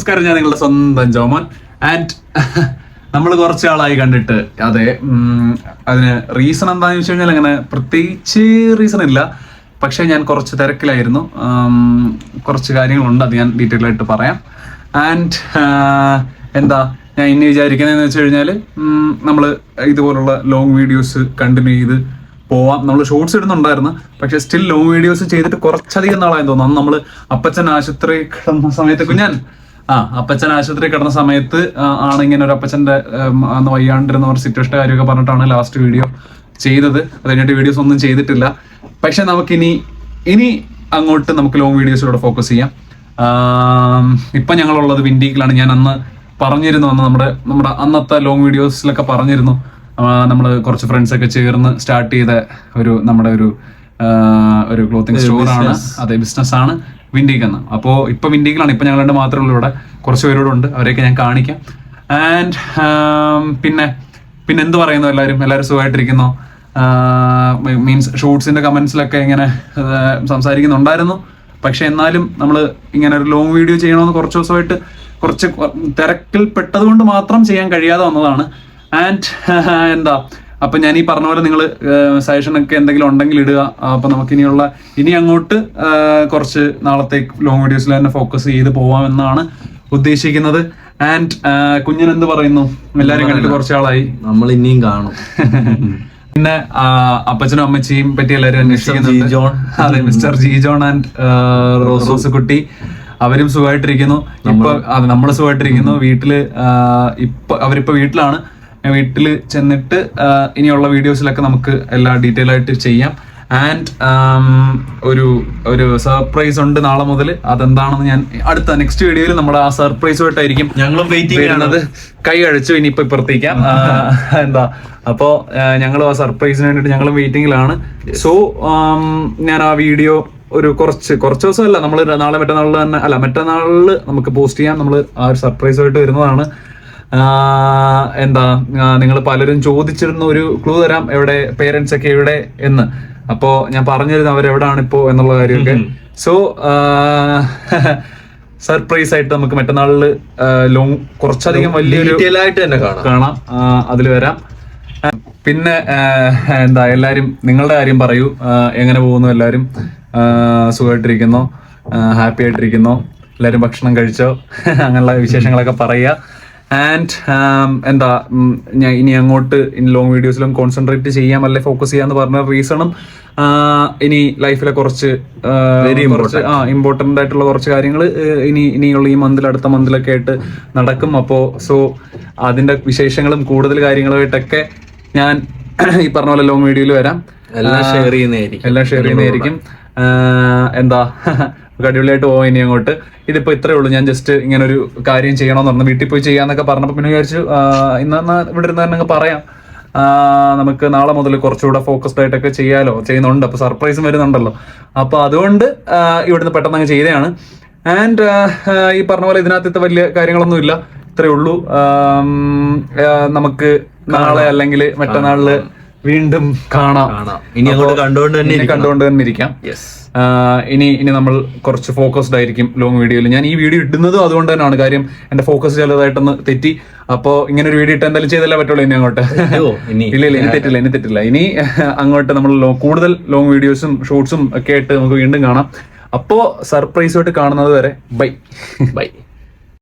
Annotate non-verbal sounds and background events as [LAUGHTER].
നമസ്കാരം ഞാൻ നിങ്ങളുടെ സ്വന്തം ജോമോൻ. ആൻഡ് [LAUGHS] നമ്മൾ കുറച്ച് ആളായി കണ്ടിട്ട് അതെ അതിന് റീസൺ എന്താണെന്ന് വെച്ച് കഴിഞ്ഞാൽ അങ്ങനെ പ്രത്യേകിച്ച് റീസൺ ഇല്ല. പക്ഷേ ഞാൻ കുറച്ച് തിരക്കിലായിരുന്നു. കുറച്ച് കാര്യങ്ങളുണ്ട് അത് ഞാൻ ഡീറ്റെയിൽ ആയിട്ട് പറയാം. ആൻഡ് എന്താ ഞാൻ ഇനി വിചാരിക്കുന്നതെന്ന് വെച്ച് കഴിഞ്ഞാൽ നമ്മൾ ഇതുപോലുള്ള ലോങ് വീഡിയോസ് കണ്ടിന്യൂ ചെയ്ത് പോവാം. നമ്മൾ ഷോർട്സ് ഇടുന്നുണ്ടായിരുന്നു. പക്ഷെ സ്റ്റിൽ ലോങ് വീഡിയോസ് ചെയ്തിട്ട് കുറച്ചധികം നാളായെന്ന് തോന്നുന്നു. അന്ന് നമ്മൾ അപ്പച്ചൻ ആശുപത്രി കിടന്ന സമയത്ത് കുഞ്ഞാൻ ആ അപ്പച്ചൻ ആശുപത്രി കിടന്ന സമയത്ത് ആണ് ഇങ്ങനെ ഒരു അപ്പച്ചന്റെ അന്ന് വയ്യാണ്ടിരുന്ന ഒരു സിറ്റുവേഷൻ കാര്യമൊക്കെ പറഞ്ഞിട്ടാണ് ലാസ്റ്റ് വീഡിയോ ചെയ്തത്. അത് കഴിഞ്ഞിട്ട് വീഡിയോസ് ഒന്നും ചെയ്തിട്ടില്ല. പക്ഷെ നമുക്കിനി ഇനി അങ്ങോട്ട് നമുക്ക് ലോങ് വീഡിയോസിലൂടെ ഫോക്കസ് ചെയ്യാം. ഇപ്പം ഞങ്ങളുള്ളത് വിൻഡീക്കിലാണ് ഞാൻ അന്ന് പറഞ്ഞിരുന്നു അന്ന് നമ്മുടെ നമ്മുടെ അന്നത്തെ ലോങ് വീഡിയോസിലൊക്കെ പറഞ്ഞിരുന്നു. നമ്മൾ കുറച്ച് ഫ്രണ്ട്സൊക്കെ ചേർന്ന് സ്റ്റാർട്ട് ചെയ്ത ഒരു നമ്മുടെ ഒരു ഒരു ക്ലോത്തിങ് സ്റ്റോറാണ് അതെ ബിസിനസ് ആണ്. വിൻഡീക്ക് എന്ന് അപ്പോൾ ഇപ്പൊ വിൻഡീക്കിലാണ് ഞങ്ങൾ ഞങ്ങളുടെ മാത്രമേ ഉള്ളൂ ഇവിടെ. കുറച്ച് പേരോടുണ്ട്. അവരെയൊക്കെ ഞാൻ കാണിക്കാം. ആൻഡ് പിന്നെ പിന്നെ എന്ത് പറയുന്നു എല്ലാവരും? എല്ലാവരും സുഖമായിട്ടിരിക്കുന്നു? മീൻസ് ഷൂട്ട്സിന്റെ കമൻസിലൊക്കെ ഇങ്ങനെ ആ, സംസാരിക്കുന്നുണ്ടായിരുന്നു. പക്ഷെ എന്നാലും നമ്മൾ ഇങ്ങനെ ഒരു ലോങ് വീഡിയോ ചെയ്യണമെന്ന് കുറച്ച് ദിവസമായിട്ട് കുറച്ച് തിരക്കിൽ പെട്ടതുകൊണ്ട് മാത്രം ചെയ്യാൻ കഴിയാതെ വന്നതാണ്. ആൻഡ് [LAUGHS] എന്താ? അപ്പൊ ഞാൻ ഈ പറഞ്ഞ പോലെ നിങ്ങൾ സജഷൻ ഒക്കെ എന്തെങ്കിലും ഉണ്ടെങ്കിൽ ഇടുക. അപ്പൊ നമുക്ക് ഇനിയുള്ള ഇനി അങ്ങോട്ട് കുറച്ച് നാളത്തേക്ക് ലോങ് വീഡിയോസിൽ തന്നെ ഫോക്കസ് ചെയ്ത് പോവാമെന്നാണ് ഉദ്ദേശിക്കുന്നത്. ആൻഡ് കുഞ്ഞൻ എന്ത് പറയുന്നു? എല്ലാരും കണ്ടിട്ട് കുറച്ചാളായി. നമ്മൾ ഇനിയും കാണും. [LAUGHS] പിന്നെ അപ്പച്ചനും അമ്മച്ചിയും പറ്റി എല്ലാവരും അന്വേഷിക്കുന്നുണ്ട്. G John. അതെ മിസ്റ്റർ ജി ജോൺ ആൻഡ് റോസോസ് കുട്ടി അവരും സുഖമായിട്ടിരിക്കുന്നു. ഇപ്പൊ നമ്മൾ നമ്മൾ സുഖമായിട്ടിരിക്കുന്നു. വീട്ടിൽ ഇപ്പൊ അവരിപ്പോ വീട്ടിലാണ്. വീട്ടിൽ ചെന്നിട്ട് ഇനിയുള്ള വീഡിയോസിലൊക്കെ നമുക്ക് എല്ലാ ഡീറ്റെയിൽ ആയിട്ട് ചെയ്യാം. ആൻഡ് ഒരു ഒരു സർപ്രൈസ് ഉണ്ട് നാളെ മുതൽ അതെന്താണെന്ന് ഞാൻ അടുത്ത നെക്സ്റ്റ് വീഡിയോയിൽ നമ്മുടെ ആ സർപ്രൈസുമായിട്ടായിരിക്കും ഞങ്ങളും വെയിറ്റിംഗ് ചെയ്യുന്നത് കൈ അഴിച്ചു ഇനിയിപ്പോ ഇപ്പുറത്തേക്കാം. എന്താ അപ്പോ ഞങ്ങൾ ആ സർപ്രൈസിന് വേണ്ടിട്ട് ഞങ്ങളും വെയിറ്റിംഗിലാണ് സോ ഞാൻ ആ വീഡിയോ ഒരു കുറച്ച് കുറച്ച് ദിവസമല്ല. നമ്മൾ നാളെ മറ്റന്നാളിൽ തന്നെ അല്ല മറ്റന്നാളിൽ നമുക്ക് പോസ്റ്റ് ചെയ്യാം. നമ്മൾ ആ ഒരു സർപ്രൈസുമായിട്ട് വരുന്നതാണ്. എന്താ നിങ്ങൾ പലരും ചോദിച്ചിരുന്ന ഒരു ക്ലൂ തരാം എവിടെ പേരൻസ് ഒക്കെ എവിടെ എന്ന്. അപ്പോ ഞാൻ പറഞ്ഞിരുന്നു അവരെവിടാണ് ഇപ്പോ എന്നുള്ള കാര്യമൊക്കെ. സോ സർപ്രൈസ് [LAUGHS] ആയിട്ട് നമുക്ക് മറ്റന്നാളിൽ ലോങ് കുറച്ചധികം വലിയൊരു ഡീറ്റെയിൽ ആയിട്ട് തന്നെ കാണാം. അതിൽ വരാം. പിന്നെ എന്താ എല്ലാരും നിങ്ങളുടെ കാര്യം പറയൂ. എങ്ങനെ പോകുന്നു എല്ലാരും? സുഖമായിട്ടിരിക്കുന്നോ? ഹാപ്പി ആയിട്ടിരിക്കുന്നോ? എല്ലാരും ഭക്ഷണം കഴിച്ചോ? [LAUGHS] അങ്ങനെയുള്ള വിശേഷങ്ങളൊക്കെ പറയുക. ആൻഡ് എന്താ ഉം, ഞാൻ ഇനി അങ്ങോട്ട് ഇനി ലോങ് വീഡിയോസിലും കോൺസെൻട്രേറ്റ് ചെയ്യാം അല്ലെ ഫോക്കസ് ചെയ്യാന്ന് പറഞ്ഞ റീസണും ഇനി ലൈഫിലെ കുറച്ച് കുറച്ച് ആ ഇമ്പോർട്ടന്റ് ആയിട്ടുള്ള കുറച്ച് കാര്യങ്ങൾ ഇനി ഇനിയുള്ള ഈ മന്തിൽ അടുത്ത മന്തിലൊക്കെ ആയിട്ട് നടക്കും. അപ്പോൾ സോ അതിന്റെ വിശേഷങ്ങളും കൂടുതൽ കാര്യങ്ങളുമായിട്ടൊക്കെ ഞാൻ ഈ പറഞ്ഞ പോലെ ലോങ് വീഡിയോയിൽ വരാം. എല്ലാം ഷെയർ ചെയ്യുന്നതായിരിക്കും. എല്ലാം ഷെയർ ചെയ്യുന്നതായിരിക്കും. എന്താ? [LAUGHS] അടിപൊളിയായിട്ട് പോവാം ഇനി അങ്ങോട്ട്. ഇതിപ്പോ ഇത്രേ ഉള്ളൂ. ഞാൻ ജസ്റ്റ് ഇങ്ങനെ ഒരു കാര്യം ചെയ്യണമെന്ന് എന്നു വീട്ടിൽ പോയി ചെയ്യാന്നൊക്കെ പറഞ്ഞപ്പോൾ പിന്നെ വിചാരിച്ചു ഇന്ന് ഇവിടെ ഇരുന്ന് തന്നെ പറയാം. നമുക്ക് നാളെ മുതൽ കുറച്ചുകൂടെ ഫോക്കസ്ഡ് ആയിട്ടൊക്കെ ചെയ്യാലോ. ചെയ്യുന്നുണ്ട്. അപ്പൊ സർപ്രൈസും വരുന്നുണ്ടല്ലോ. അപ്പൊ അതുകൊണ്ട് ഇവിടുന്ന് പെട്ടെന്ന് അങ്ങ് ചെയ്തതാണ്. ആൻഡ് ഈ പറഞ്ഞ പോലെ ഇതിനകത്ത് വലിയ കാര്യങ്ങളൊന്നും ഇല്ല. ഇത്രേ ഉള്ളൂ. നമുക്ക് നാളെ അല്ലെങ്കിൽ മറ്റന്നാളിൽ വീണ്ടും കാണാം. ഇനി അങ്ങോട്ട് കണ്ടുകൊണ്ട് തന്നെ കണ്ടുകൊണ്ട് തന്നെ ഇരിക്കാം. ഇനി ഇനി നമ്മൾ കുറച്ച് ഫോക്കസ്ഡ് ആയിരിക്കും ലോങ് വീഡിയോയിൽ ഞാൻ ഈ വീഡിയോ ഇടുന്നതും അതുകൊണ്ട് തന്നെയാണ്. കാര്യം എന്റെ ഫോക്കസ് ചിലതായിട്ടൊന്ന് തെറ്റി. അപ്പോ ഇങ്ങനെ ഒരു വീഡിയോ ഇട്ട് എന്തായാലും ചെയ്തല്ലേ പറ്റുള്ളൂ ഇനി അങ്ങോട്ട്. ഇല്ല ഇല്ല ഇനി തെറ്റില്ല ഇനി തെറ്റില്ല. ഇനി അങ്ങോട്ട് നമ്മൾ കൂടുതൽ ലോങ് വീഡിയോസും ഷോർട്സും ഒക്കെ ആയിട്ട് നമുക്ക് വീണ്ടും കാണാം. അപ്പോ സർപ്രൈസ് ആയിട്ട് കാണുന്നത് വരെ ബൈ ബൈ